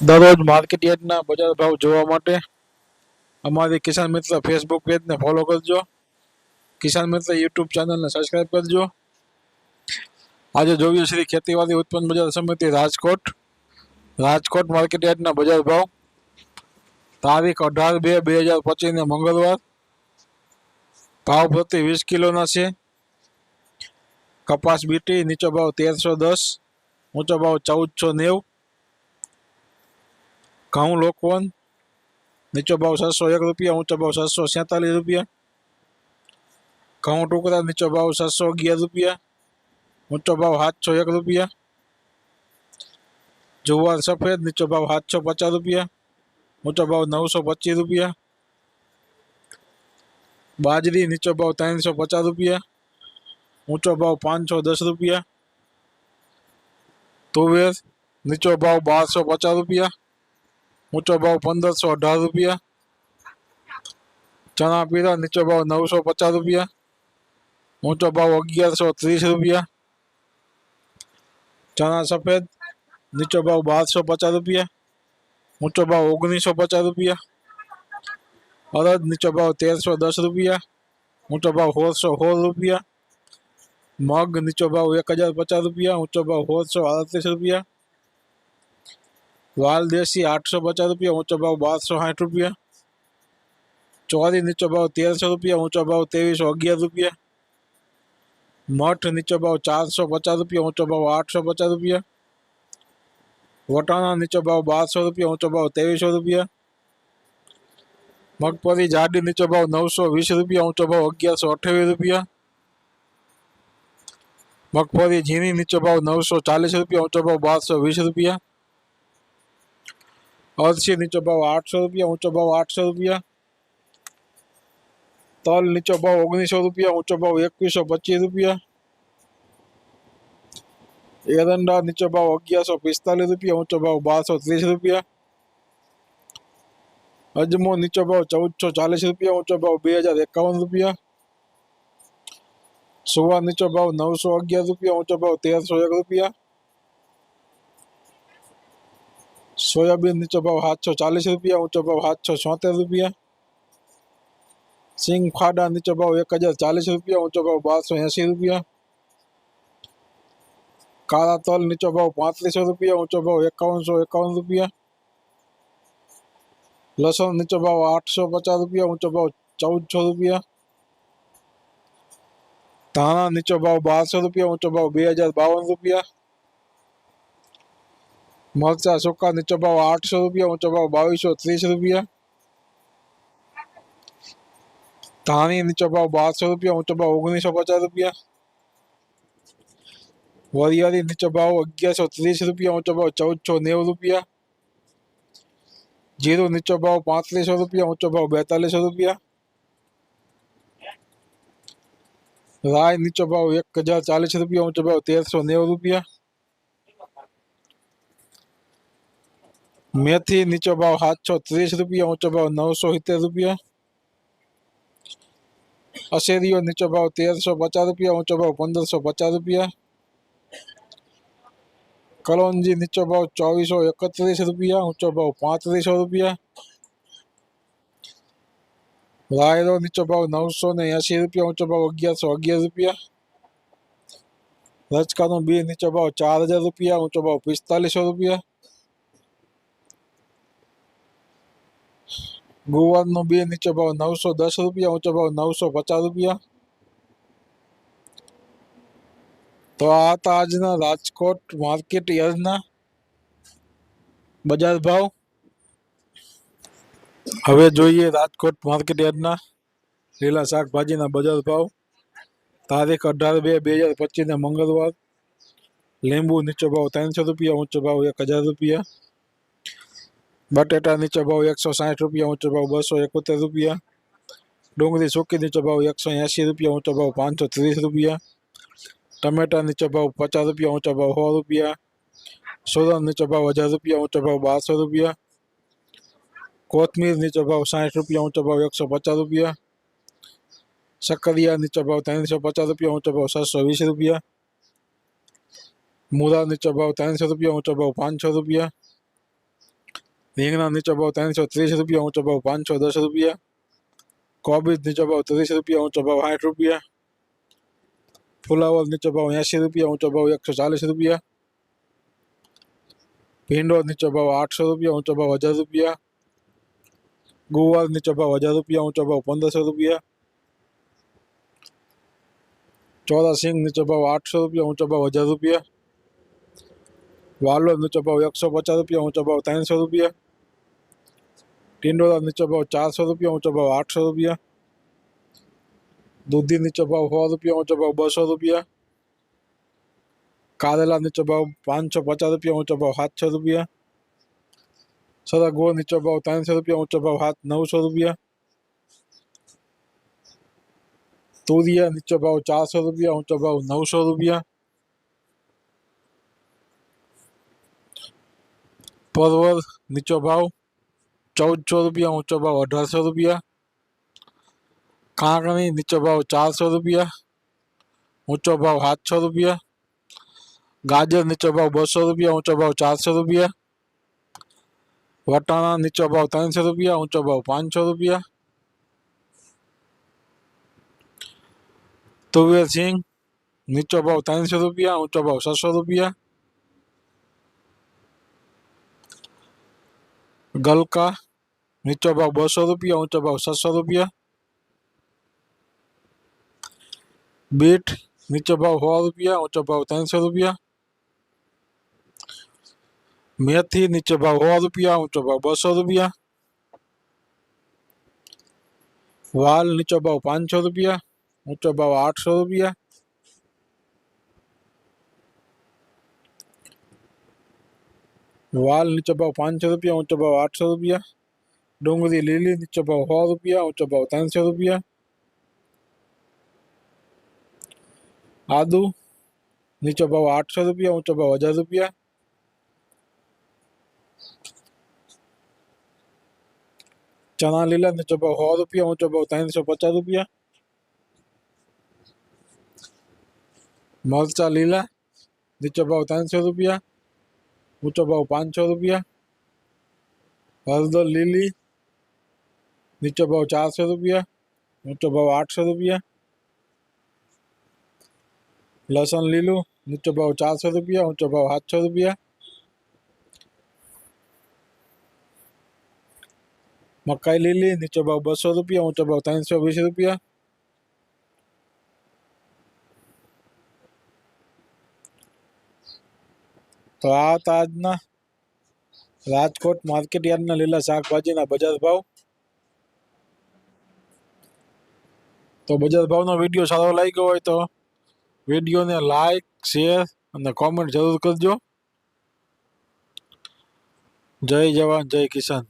દરરોજ માર્કેટ યાર્ડના બજાર ભાવ જોવા માટે અમારી કિસાન મિત્ર ફેસબુક પેજને ફોલો કરજો. કિસાન મિત્ર યુટ્યુબ ચેનલને સબસ્ક્રાઈબ કરજો. આજે જોયું શ્રી ખેતીવાડી ઉત્પન્ન બજાર સમિતિ રાજકોટ. રાજકોટ માર્કેટ યાર્ડના બજાર ભાવ. તારીખ અઢાર બે બે હજાર પચીસને મંગળવાર. ભાવ પ્રતિ વીસ કિલોના છે. કપાસ બીટી, નીચો ભાવ તેરસો દસ, ઊંચો ભાવ ચૌદસો નેવું. ઘઉં લોકવન નીચો ભાવ છસો એક રૂપિયા ઊંચો ભાવ છસો સેતાલીસ રૂપિયા ઘઉં ટુકડા નીચો ભાવ છસો અગિયાર રૂપિયા ઊંચો ભાવ સાતસો એક રૂપિયા જુવાર સફેદ નીચો ભાવ સાતસો પચાસ રૂપિયા ઊંચો ભાવ નવસો પચીસ રૂપિયા બાજરી નીચો ભાવ ત્રણસો પચાસ રૂપિયા ઊંચો ભાવ પાંચસો દસ રૂપિયા તુવેર નીચો ભાવ બારસો પચાસ રૂપિયા ઊંચો ભાવ પંદરસો અઢાર રૂપિયા ચણા પીળા નીચો ભાવ નવસો પચાસ રૂપિયા ઊંચો ભાવ અગિયારસો ત્રીસ રૂપિયા ચણા સફેદ નીચો ભાવ બારસો પચાસ રૂપિયા ઊંચો ભાવ ઓગણીસો પચાસ રૂપિયા અડદ નીચો ભાવ તેરસો દસ રૂપિયા ઊંચો ભાવ સોળસો સોળ રૂપિયા મગ નીચો ભાવ એક હજાર પચાસ રૂપિયા ઊંચો ભાવ સોળસો આડત્રીસ રૂપિયા વાલ દેશી આઠસો પચાસ રૂપિયા ઊંચો ભાવ બારસો સાઠ રૂપિયા ચોરી નીચો ભાવ તેરસો રૂપિયા ઊંચો ભાવ ત્રેવીસો અગિયાર રૂપિયા મઠ નીચો ભાવ ચારસો પચાસ રૂપિયા ઊંચો ભાવ આઠસો પચાસ રૂપિયા વટાણા નીચો ભાવ બારસો રૂપિયા ઊંચો ભાવ ત્રેવીસો રૂપિયા મગફળી જાડી નીચો ભાવ નવસો વીસ રૂપિયા ઊંચો ભાવ અગિયારસો અઠ્યાવીસ રૂપિયા મગફળી ઝીણી નીચો ભાવ નવસો ચાલીસ રૂપિયા ઊંચો ભાવ બારસો વીસ રૂપિયા અરસી નીચો ભાવ આઠસો રૂપિયા ઊંચો ભાવ આઠસો રૂપિયા તલ નીચો ભાવ ઓગણીસો રૂપિયા ઊંચો ભાવ એકવીસો પચીસ રૂપિયા એરંડા નીચો ભાવ અગિયારસો પિસ્તાલીસ રૂપિયા ઊંચો ભાવ બારસો ત્રીસ રૂપિયા અજમો નીચો ભાવ ચૌદસો ચાલીસ રૂપિયા ઊંચો ભાવ બે હજાર એકાવન રૂપિયા સુવા નીચો ભાવ નવસો અગિયાર રૂપિયા ઊંચો ભાવ તેરસો એક રૂપિયા સોયાબીન નીચો ભાવ સાતસો ચાલીસ રૂપિયા ઊંચો ભાવ સાતસો છોતેર રૂપિયા સિંગ ખાડા નીચો ભાવ એક હજાર ચાલીસ રૂપિયા ઊંચો ભાવ બારસો એંસી રૂપિયા કાળા તલ નીચો ભાવ પાંત્રીસો રૂપિયા ઊંચો ભાવ એકાવનસો એકાવન રૂપિયા લસણ નીચો ભાવ આઠસો પચાસ રૂપિયા ઊંચો ભાવ ચૌદસો રૂપિયા ધાણા નીચો ભાવ બારસો રૂપિયા ઊંચો ભાવ બે હજાર બાવન રૂપિયા मलसा अशोक नीचो भाव आठ सौ रुपया ऊंचो भाव बाईस सौ तीस रुपया धानी नीचो भाव बारह सौ रुपया ऊंचो भाव ओगनीस सौ पचास रुपया वरियाली नीचो भाव अग्यार सौ तीस रुपया ऊंचो भाव चौदह सौ नेव रुपया ज़ीरो नीचो भाव पांतलीस सौ रुपया ऊंचो भाव बेतालीस सौ रुपया राय नीचो भाव एक हज़ार चालीस रुपया ऊंचो भाव तेरह सौ नेव रुपया મેથી નીચો ભાવ સાતસો ત્રીસ રૂપિયા ઊંચો ભાવ નવસો સિત્તેર રૂપિયા અશેરીઓ નીચો ભાવ તેરસો પચાસ રૂપિયા ઊંચો ભાવ પંદરસો પચાસ રૂપિયા કલોંજી નીચો ભાવ ચોવીસો એકત્રીસ રૂપિયા ઊંચો ભાવ પાંત્રીસો રૂપિયા રાયરો નીચો ભાવ નવસો ને એંસી રૂપિયા ઊંચો ભાવ અગિયારસો અગિયાર રૂપિયા રચકાનો બી નીચો ભાવ ચાર હજાર રૂપિયા ઊંચો ભાવ પિસ્તાલીસો રૂપિયા ગુવારનો બે નીચો ભાવ નવસો દસ રૂપિયા, ઊંચો ભાવ નવસો પચાસ રૂપિયા. તો આ હતા આજના રાજકોટ માર્કેટ યાર્ડના બજાર ભાવ. હવે જોઈએ રાજકોટ માર્કેટ યાર્ડના લીલા શાકભાજીના બજાર ભાવ. તારીખ અઢાર બે બે હજાર પચીસને મંગળવાર. લીંબુ નીચો ભાવ ત્રણસો રૂપિયા, ઊંચો ભાવ એક હજાર રૂપિયા. બટેટા નીચો ભાવ એકસો સાઠ રૂપિયા ઊંચો ભાવ બસો એકોતેર રૂપિયા ડુંગળી સૂકી નીચો ભાવ એકસો એંસી રૂપિયા ઊંચો ભાવ પાંચસો ત્રીસ રૂપિયા ટમેટા નીચો ભાવ પચાસ રૂપિયા ઊંચો ભાવ સો રૂપિયા સુરણ નીચો ભાવ હજાર રૂપિયા ઊંચો ભાવ બારસો રૂપિયા કોથમીર નીચો ભાવ સાઠ રૂપિયા ઊંચો ભાવ એકસો પચાસ રૂપિયા શક્કરિયા નીચો ભાવ ત્રણસો પચાસ રૂપિયા ઊંચો ભાવ છસો વીસ રૂપિયા મૂળા નીચો ભાવ ત્રણસો રૂપિયા ઊંચો ભાવ પાંચસો રૂપિયા રીંગણા નીચો ભાવ ત્રણસો ત્રીસ રૂપિયા ઊંચો ભાવ પાંચસો દસ રૂપિયા કોબીજ નીચો ભાવ ત્રીસ રૂપિયા ઊંચો ભાવ સાઠ રૂપિયા ફુલાવર નીચો ભાવ એંસી રૂપિયા ઊંચો ભાવ એકસો ચાલીસ રૂપિયા ભીંડો નીચો ભાવ આઠસો રૂપિયા ઊંચો ભાવ હજાર રૂપિયા ગુવાર નીચો ભાવ હજાર રૂપિયા ઊંચો ભાવ પંદરસો રૂપિયા ચોરા સિંગ નીચો ભાવ આઠસો રૂપિયા ઊંચો ભાવ હજાર રૂપિયા વાલોર નીચો ભાવ એકસો પચાસ રૂપિયા ઊંચો ભાવ ત્રણસો રૂપિયા टिन जो नीचे भाव चार सौ रुपया ऊँचो भाव आठ सौ रुपया। दूधी नीचे भाव सौ रुपया ऊँचो भाव बसो रुपया। कारेला नीचे भाव पाँच सौ पचास रुपया ऊँचो भाव सात सौ रुपया। सदा गो नीचे भाव तीन सौ रुपया ऊँचो भाव सात नौ सौ रुपया। तूरिया नीचे भाव चार सौ रुपया ऊँचो भाव नौ सौ रुपया। परवर नीचे भाव ચૌદસો રૂપિયા ઊંચો ભાવ અઢારસો રૂપિયા કાંકણી નીચો ભાવ ચારસો રૂપિયા ઊંચો ભાવ સાતસો રૂપિયા ગાજર નીચો ભાવ બસો રૂપિયા ઊંચો ભાવ ચારસો રૂપિયા વટાણા નીચો ભાવ ત્રણસો રૂપિયા ઊંચો ભાવ પાંચસો રૂપિયા તુવેર સિંગ નીચો ભાવ ત્રણસો રૂપિયા ઊંચો ભાવ છસો રૂપિયા ગલકા નીચો ભાવ બસો રૂપિયા ઊંચો ભાવ છસો રૂપિયા બીટ નીચો ભાવ સો રૂપિયા ઊંચો ભાવ ત્રણસો રૂપિયા મેથી નીચો ભાવ સો રૂપિયા ઊંચો ભાવ બસો રૂપિયા વાલ નીચો ભાવ પાંચસો રૂપિયા ઊંચો ભાવ આઠસો રૂપિયા वाल नीचे भाव पाँच सौ रुपया, ऊँचा भाव आठ सौ रुपया। डोंगरी लीली नीचे भाव सौ रुपया, ऊँचा भाव तीन सौ रुपया। आदू नीचे भाव आठ सौ रुपया, ऊँचा भाव हज़ार रुपया। चना लीला नीचे भाव सौ रुपया, ऊँचा भाव तीन सौ पचास रुपया। मरचा लीला नीचे भाव तीन सौ रुपया। ઊંચો ભાવ પાંચસો રૂપિયા હળદર લીલી નીચો ભાવ ચારસો રૂપિયા ઊંચો ભાવ આઠસો રૂપિયા લસણ લીલું નીચો ભાવ ચારસો રૂપિયા ઊંચો ભાવ સાતસો રૂપિયા મકાઈ લીલી નીચો ભાવ બસો રૂપિયા ઊંચો ભાવ ત્રણસો વીસ રૂપિયા તો આ હતા આજના, રાજકોટ માર્કેટ યાર્ડના લીલા શાકભાજીના બજાર ભાવ. તો બજાર ભાવનો વીડિયો સારો લાગ્યો હોય તો વિડીયોને લાઈક શેર અને કોમેન્ટ જરૂર કરજો. જય જવાન, જય કિસાન.